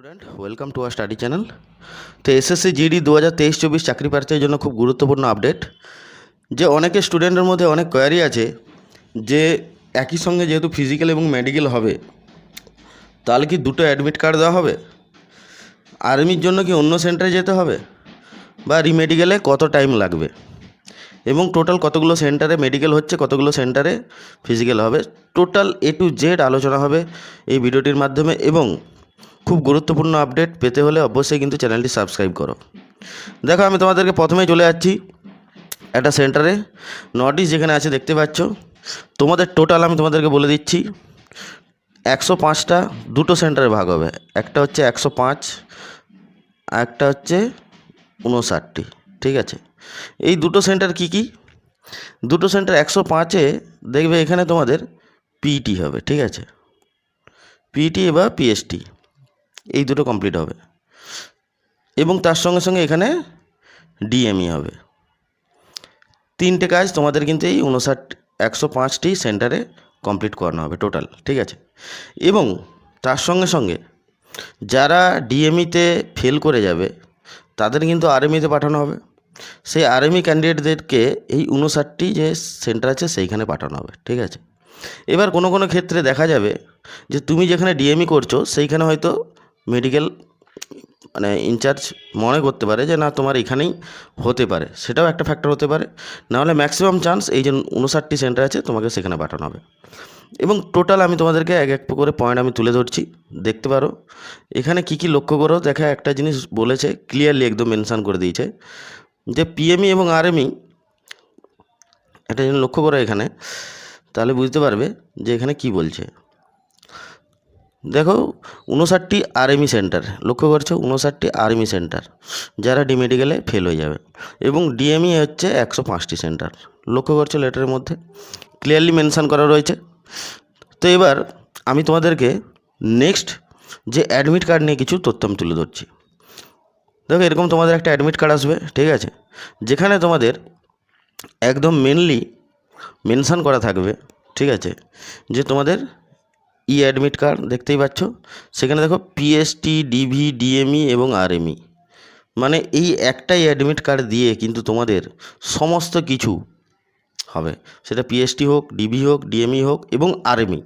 Student welcome to R study channel তো SSC GD দু হাজার তেইশ চব্বিশ চাকরি প্রার্থীর জন্য খুব গুরুত্বপূর্ণ আপডেট যে অনেকে স্টুডেন্টের মধ্যে অনেক কোয়ারি আছে যে একই সঙ্গে যেহেতু ফিজিক্যাল এবং মেডিকেল হবে, তাহলে কি দুটো অ্যাডমিট কার্ড দেওয়া হবে? আর্মির জন্য কি অন্য সেন্টারে যেতে হবে? বা রিমেডিকেলে কত টাইম লাগবে? এবং টোটাল কতগুলো সেন্টারে মেডিকেল হচ্ছে, কতগুলো সেন্টারে ফিজিক্যাল হবে? টোটাল এ টু জেড আলোচনা হবে এই ভিডিওটির মাধ্যমে এবং খুব গুরুত্বপূর্ণ আপডেট পেতে হলে অবশ্যই কিন্তু চ্যানেলটি সাবস্ক্রাইব করো। দেখো, আমি তোমাদেরকে প্রথমেই চলে যাচ্ছি একটা সেন্টারে ইস্ট যেখানে আছে, দেখতে পাচ্ছ। তোমাদের টোটাল আমি তোমাদেরকে বলে দিচ্ছি, একশো পাঁচটা দুটো সেন্টারে ভাগ হবে। একটা হচ্ছে একশো পাঁচ আর একটা হচ্ছে উনষাটটি ঠিক আছে? এই দুটো সেন্টার কি কি? দুটো সেন্টার একশো পাঁচে দেখবে এখানে তোমাদের পিইটি হবে, ঠিক আছে? পিইটি বা পিএসটি এই দুটো কমপ্লিট হবে। এবং তার সঙ্গে সঙ্গে এখানে ডিএমই হবে। তিনটে কাজ তোমাদের কিন্তু এই উনষাট একশো পাঁচটি সেন্টারে কমপ্লিট করানো হবে টোটাল ঠিক আছে? এবং তার সঙ্গে সঙ্গে যারা ডিএমইতে ফেল করে যাবে, তাদের কিন্তু আরএমইতে পাঠানো হবে। সেই আরএমই ক্যান্ডিডেটদেরকে এই উনষাটটি যে সেন্টার আছে সেইখানে পাঠানো হবে, ঠিক আছে? এবার কোনো কোনো ক্ষেত্রে দেখা যাবে যে তুমি যেখানে ডিএমই করছ, সেইখানে হয়তো মেডিকেল মানে ইনচার্জ মনে করতে পারে যে, না, তোমার এখানেই হতে পারে। সেটাও একটা ফ্যাক্টর হতে পারে। নাহলে ম্যাক্সিমাম চান্স এই যে উনষাটটি সেন্টার আছে, তোমাকে সেখানে পাঠানো হবে। এবং টোটাল আমি তোমাদেরকে এক এক করে পয়েন্ট আমি তুলে ধরছি। দেখতে পারো, এখানে কি কি লক্ষ্য করো? দেখা, একটা জিনিস বলেছে ক্লিয়ারলি একদম মেনশান করে দিয়েছে, যে পিএমই এবং আরএমই একটা জিনিস লক্ষ্য করো এখানে, তাহলে বুঝতে পারবে যে এখানে কি বলছে। দেখো উনষাটটি আর্মি সেন্টার, লক্ষ্য করছ উনষাটটি আর্মি সেন্টার, যারা ডি মেডিকেলে ফেল হয়ে যাবে। এবং ডিএমই হচ্ছে একশো পাঁচটি সেন্টার, লক্ষ্য করছ লেটারের মধ্যে ক্লিয়ারলি মেনশান করা রয়েছে। তো এবার আমি তোমাদেরকে নেক্সট যে অ্যাডমিট কার্ড নিয়ে কিছু তথ্য আমি তুলে ধরছি। দেখো এরকম তোমাদের একটা অ্যাডমিট কার্ড আসবে, ঠিক আছে? যেখানে তোমাদের একদম মেনলি মেনশান করা থাকবে, ঠিক আছে? যে তোমাদের ই অ্যাডমিট কার্ড দেখতেই পাচ্ছ। সেখানে দেখো পিএসটি ডিভি ডিএমই এবং আরএমই মানে এই একটাই অ্যাডমিট কার্ড দিয়ে কিন্তু তোমাদের সমস্ত কিছু হবে। সেটা পিএসটি হোক ডিভি হোক ডিএমই হোক এবং আরএমই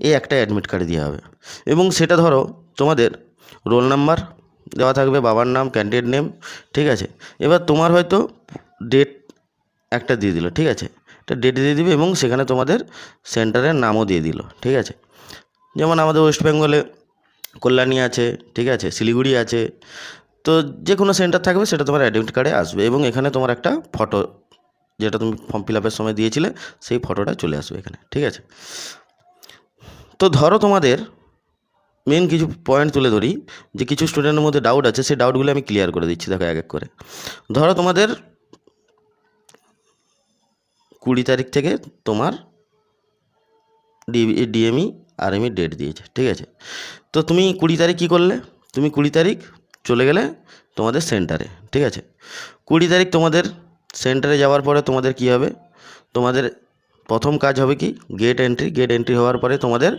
এই একটা অ্যাডমিট কার্ড দেওয়া হবে। এবং সেটা ধরো তোমাদের রোল নাম্বার দেওয়া থাকবে, বাবার নাম ক্যান্ডিডেট নেম ঠিক আছে? এবার তোমার হয়তো ডেট একটা দিয়ে দিল, ঠিক আছে? একটা ডেট দিয়ে দিবে এবং সেখানে তোমাদের সেন্টারের নামও দিয়ে দিল, ঠিক আছে? যেমন আমাদের ওয়েস্ট বেঙ্গলে কল্যাণী আছে, ঠিক আছে, শিলিগুড়ি আছে, তো যে কোনো সেন্টার থাকবে সেটা তোমার অ্যাডমিট কার্ডে আসবে এবং এখানে তোমার একটা ফটো যেটা তুমি ফর্ম ফিল আপের সময় দিয়েছিলে, সেই ফটোটা চলে আসবে এখানে, ঠিক আছে? তো ধরো তোমাদের মেন কিছু পয়েন্ট তুলে ধরি, যে কিছু স্টুডেন্টের মধ্যে ডাউট আছে, সেই ডাউটগুলো আমি ক্লিয়ার করে দিচ্ছি, দেখো এক এক করে। ধরো তোমাদের কুড়ি তারিখ থেকে তোমার ডি ডিএমই আরএমই ডেট দিয়েছে, ঠিক আছে? তো তুমি কুড়ি তারিখ কী করলে? তুমি কুড়ি তারিখ চলে গেলে তোমাদের সেন্টারে ঠিক আছে? কুড়ি তারিখ তোমাদের সেন্টারে যাওয়ার পরে তোমাদের কী হবে? তোমাদের প্রথম কাজ হবে কি? গেট এন্ট্রি গেট এন্ট্রি হওয়ার পরে তোমাদের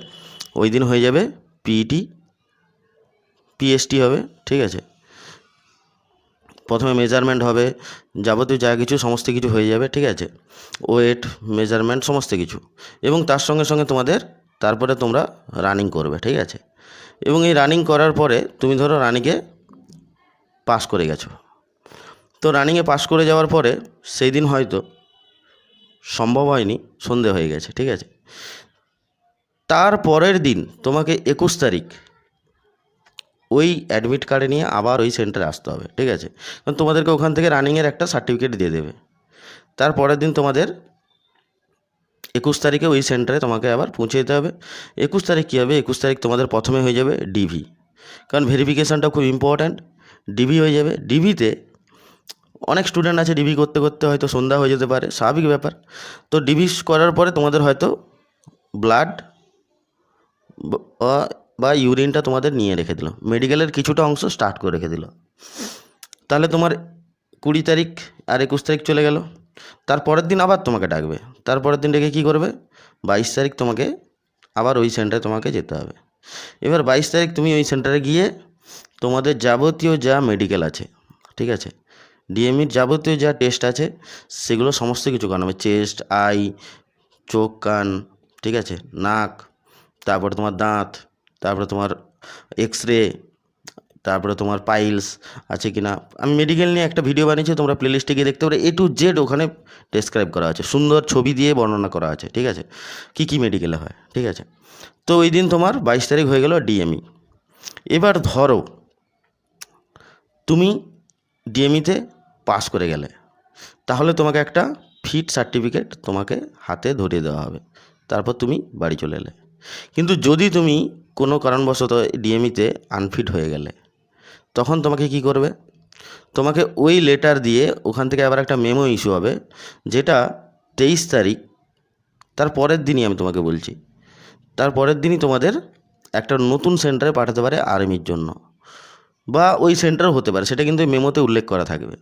ওই দিন হয়ে যাবে পিইটি পিএসটি হবে, ঠিক আছে? প্রথমে মেজারমেন্ট হবে, যাবতীয় যা কিছু সমস্ত কিছু হয়ে যাবে, ঠিক আছে? ওয়েট মেজারমেন্ট সমস্ত কিছু। এবং তার সঙ্গে সঙ্গে তোমাদের তারপরে তোমরা রানিং করবে, ঠিক আছে? এবং এই রানিং করার পরে তুমি ধরো রানিংয়ে পাস করে গেছো। তো রানিংয়ে পাস করে যাওয়ার পরে সেই দিন হয়তো সম্ভব হয়নি, সন্ধে হয়ে গেছে, ঠিক আছে? তার পরের দিন তোমাকে একুশ তারিখ ওই অ্যাডমিট কার্ডে নিয়ে আবার ওই সেন্টারে আসতে হবে, ঠিক আছে? কারণ তোমাদেরকে ওখান থেকে রানিংয়ের একটা সার্টিফিকেট দিয়ে দেবে। তার পরের দিন তোমাদের একুশ তারিখে ওই সেন্টারে তোমাকে আবার পৌঁছে যেতে হবে। একুশ তারিখ কী হবে? একুশ তারিখ তোমাদের প্রথমে হয়ে যাবে ডিভি কারণ ভেরিফিকেশানটা খুব ইম্পর্ট্যান্ট ডিভি হয়ে যাবে। ডিভিতে অনেক স্টুডেন্ট আছে ডিভি করতে করতে, হয়তো সন্ধ্যা হয়ে যেতে পারে। স্বাভাবিক ব্যাপার। তো ডিভি করার পরে তোমাদের হয়তো ব্লাড বা ইউরিনটা তোমাদের নিয়ে রেখে দিল। মেডিকেলের কিছুটা অংশ স্টার্ট করে রেখে দিল। তাহলে তোমার কুড়ি তারিখ আর একুশ তারিখ চলে গেল। তারপরের দিন আবার তোমাকে ডাকবে। তারপরের দিন ডেকে কী করবে? বাইশ তারিখ তোমাকে আবার ওই সেন্টারে তোমাকে যেতে হবে। এবার বাইশ তারিখ তুমি ওই সেন্টারে গিয়ে তোমাদের যাবতীয় যা মেডিকেল আছে, ঠিক আছে? ডিএমির যাবতীয় যা টেস্ট আছে, সেগুলো সমস্ত কিছু করানো হবে। চেস্ট আই চোখ, কান, ঠিক আছে? নাক, তারপরে তোমার দাঁত, তারপরে তোমার এক্স রে তারপরে তোমার পাইলস আছে কি না আমি মেডিকেল নিয়ে একটা ভিডিও বানিয়েছি, তোমরা প্লেলিস্টে গিয়ে দেখতে পারো। এ টু জেড ওখানে ডেসক্রাইব করা আছে। সুন্দর ছবি দিয়ে বর্ণনা করা আছে, ঠিক আছে? কী কী মেডিকেলে হয়, ঠিক আছে? তো ওই দিন তোমার বাইশ তারিখ হয়ে গেল ডিএমই এবার ধরো, তুমি ডিএমইতে পাস করে গেলে। তাহলে তোমাকে একটা ফিট সার্টিফিকেট তোমাকে হাতে ধরিয়ে দেওয়া হবে। তারপর তুমি বাড়ি চলে এলে। কিন্তু যদি তুমি কোনো কারণবশত ডিএমইতে আনফিট হয়ে গেলে তখন তোমাকে কি করবে? তোমাকে ওই লেটার দিয়ে ওখান থেকে আবার একটা মেমো ইস্যু হবে, যেটা তেইশ তারিখ, তার পরের দিনই আমি তোমাকে বলছি। তার পরের দিনই তোমাদের একটা নতুন সেন্টারে পাঠাতে পারে আর্মির জন্য। বা ওই সেন্টার হতে পারে, সেটা কিন্তু মেমোতে উল্লেখ করা থাকবে।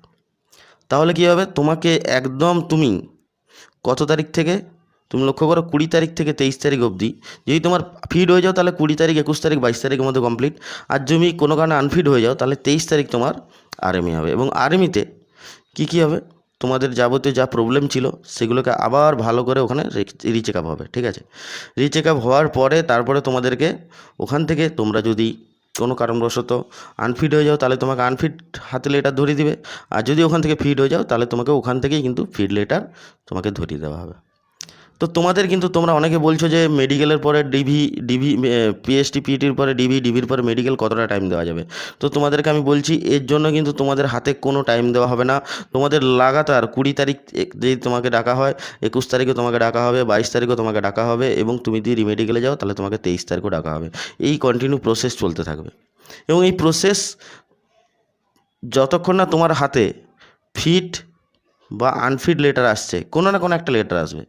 তাহলে কী হবে? তোমাকে একদম তুমি কত তারিখ থেকে তুমি লক্ষ্য করো কুড়ি তারিখ থেকে তেইশ তারিখ অবধি। যদি তোমার ফিড হয়ে যাও, তাহলে কুড়ি তারিখ, একুশ তারিখ, বাইশ তারিখের মধ্যে কমপ্লিট আর যদি কোনো কারণে আনফিট হয়ে যাও, তাহলে তেইশ তারিখ তোমার আর্মি হবে। এবং আর্মিতে কী কী হবে? তোমাদের যাবতীয় যা প্রবলেম ছিল, সেগুলোকে আবার ভালো করে ওখানে রিচেক আপ হবে, ঠিক আছে? রিচেক আপ হওয়ার পরে তারপরে তোমাদেরকে ওখান থেকে তোমরা যদি কোনো কারণবশত আনফিট হয়ে যাও, তাহলে তোমাকে আনফিট হাতে লেটার ধরিয়ে দিবে। আর যদি ওখান থেকে ফিট হয়ে যাও, তাহলে তোমাকে ওখান থেকেই কিন্তু ফিড লেটার তোমাকে ধরিয়ে দেওয়া হবে। তো তোমাদের কিন্তু তোমরা অনেকে বলছো যে মেডিকেলের পরে ডিভি ডিভি পিএসটি পিটির পরে ডিভি ডিভির পরে মেডিকেল কতটা টাইম দেওয়া যাবে? তো তোমাদেরকে আমি বলছি, এর জন্য কিন্তু তোমাদের হাতে কোনো টাইম দেওয়া হবে না। তোমাদের লাগাতার কুড়ি তারিখ যদি তোমাকে ডাকা হয়, একুশ তারিখে তোমাকে ডাকা হবে, বাইশ তারিখও তোমাকে ডাকা হবে এবং তুমি যদি মেডিকেলে যাও, তাহলে তোমাকে তেইশ তারিখও ডাকা হবে। এই কন্টিনিউ প্রসেস চলতে থাকবে। এবং এই প্রসেস যতক্ষণ না তোমার হাতে ফিট বা আনফিট লেটার আসছে, কোনো না কোনো একটা লেটার আসবে।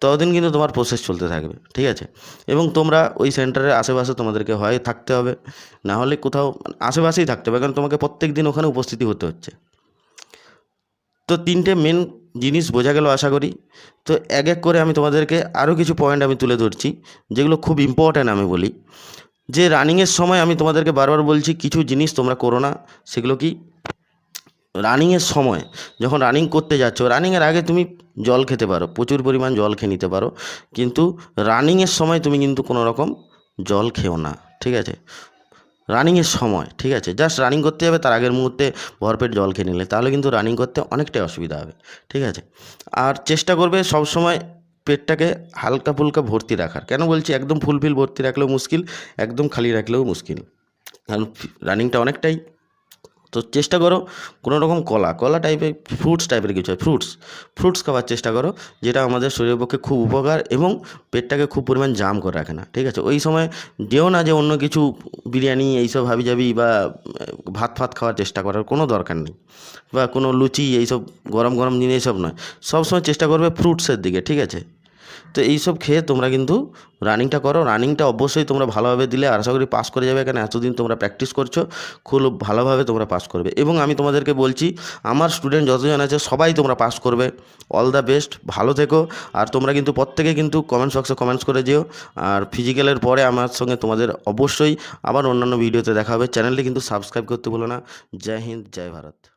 ততদিন কিন্তু তোমার প্রসেস চলতে থাকবে, ঠিক আছে? এবং তোমরা ওই সেন্টারের আশেপাশে তোমাদেরকে হয় থাকতে হবে, না হলে কোথাও আশেপাশেই থাকতে হবে, কারণ তোমাকে প্রত্যেক দিন ওখানে উপস্থিতি হতে হচ্ছে। তো তিনটে মেন জিনিস বোঝা গেল আশা করি। তো এক এক করে আমি তোমাদেরকে আরও কিছু পয়েন্ট আমি তুলে ধরছি, যেগুলো খুব ইম্পর্ট্যান্ট আমি বলি। যে রানিংয়ের সময় আমি তোমাদেরকে বারবার বলছি, কিছু জিনিস তোমরা করো না, সেগুলো কি রানিংয়ের সময় যখন রানিং করতে যাচ্ছ, রানিংয়ের আগে তুমি জল খেতে পারো, প্রচুর পরিমাণ জল খেয়ে নিতে পারো। কিন্তু রানিংয়ের সময় তুমি কিন্তু কোনো রকম জল খেও না, ঠিক আছে? রানিংয়ের সময়, ঠিক আছে? জাস্ট রানিং করতে যাবে, তার আগের মুহূর্তে ভরপেট জল খেয়ে নিলে, তাহলে কিন্তু রানিং করতে অনেকটাই অসুবিধা হবে, ঠিক আছে? আর চেষ্টা করবে সব সময় পেটটাকে হালকা ফুলকা ভর্তি রাখার। কেন বলছি? একদম ফুলফিল ভর্তি রাখলেও মুশকিল, একদম খালি রাখলেও মুশকিল। কারণ রানিংটা অনেকটাই তো চেষ্টা করো কোনো রকম কলা কলা টাইপের ফ্রুটস টাইপের কিছু হয় ফ্রুটস ফ্রুটস খাওয়ার চেষ্টা করো, যেটা আমাদের শরীরের পক্ষে খুব উপকার এবং পেটটাকে খুব পরিমাণ জাম করে রাখে না, ঠিক আছে? ওই সময় যেও না যে অন্য কিছু বিরিয়ানি এইসব হাবি যাবি বা ভাত ফাত খাওয়ার চেষ্টা করার কোনো দরকার নেই বা কোনো লুচি এইসব গরম গরম জিনিস এইসব নয়, সবসময় চেষ্টা করবে ফ্রুটসের দিকে, ঠিক আছে? তো এইসব খেয়ে তোমরা কিন্তু রানিংটা করো। রানিংটা অবশ্যই তোমরা ভালোভাবে দিলে। আশা করি পাস করে যাবে কেন? এতদিন তোমরা প্র্যাকটিস করছ, খুব ভালোভাবে তোমরা পাস করবে। এবং আমি তোমাদেরকে বলছি, আমার স্টুডেন্ট যতজন আছে, সবাই তোমরা পাস করবে। অল দ্য বেস্ট ভালো থেকো। আর তোমরা কিন্তু প্রত্যেকে কিন্তু কমেন্টস বক্সে কমেন্টস করে যেও। আর ফিজিক্যালের পরে আমার সঙ্গে তোমাদের অবশ্যই আবার অন্যান্য ভিডিওতে দেখা হবে। চ্যানেলটি কিন্তু সাবস্ক্রাইব করতে ভুলো না। জয় হিন্দ, জয় ভারত।